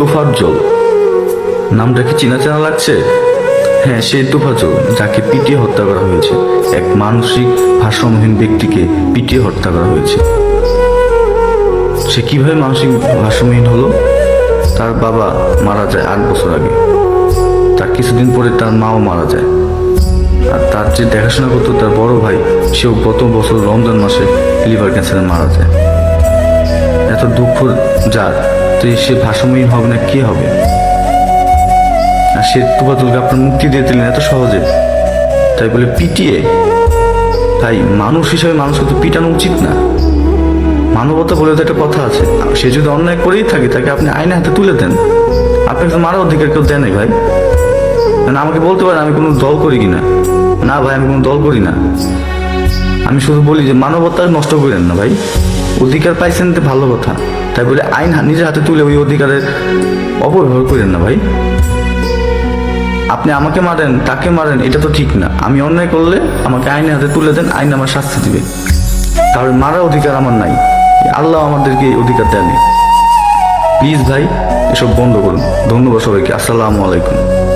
তোফাজ্জল নামটা কি চেনা চেনা লাগছে? হ্যাঁ সেই তোফাজ্জল যাকে পিটিয়ে হত্যা করা হয়েছে। এক মানসিক ভারসাম্যহীন ব্যক্তিকে পিটিয়ে হত্যা করা হয়েছে। সে কীভাবে মানসিক ভারসাম্যহীন হলো? তার বাবা মারা যায় আট বছর আগে। তার কিছুদিন পরে তার মাও মারা যায়। আর তার যে দেখাশোনা করতো তার বড় ভাই, সেও গত বছর রমজান মাসে লিভার ক্যান্সারে মারা যায়। এত দুঃখ যার? তো সে ভারসাম্যহীন হবে না কে হবে? আর সে তুফাতুলকে আপনার মুক্তি দিয়ে দিলেন এত সহজে। তাই বলে পিটিয়ে। তাই মানুষ হিসাবে মানুষকে তো পিটানো উচিত না। মানবতা বলে তো একটা কথা আছে। সে যদি অন্যায় করেই থাকে, তাকে আপনি আইনে হাতে তুলে দেন। আপনাকে তো মারার অধিকার কেউ দেয় ভাই। মানে আমাকে বলতে পারেন, আমি কোনো দল করি কিনা? না ভাই, আমি কোনো দল করি না। আমি শুধু বলি যে মানবতা নষ্ট করেন না ভাই। অধিকার পাইছেন তো ভালো কথা। তাই বলে আইন নিজের হাতে তুলে ওই অধিকারের অপব্যবহার করেন না ভাই। আপনি আমাকে মারেন, তাকে মারেন, এটা তো ঠিক না। আমি অন্যায় করলে আমাকে আইনের হাতে তুলে দেন, আইন আমার শাস্তি দিবে। কারণ মারার অধিকার আমার নাই। আল্লাহ আমাদেরকে এই অধিকার দেয়নি প্লিজ ভাই, এসব বন্ধ করুন। ধন্যবাদ সবাইকে। আসসালামু আলাইকুম।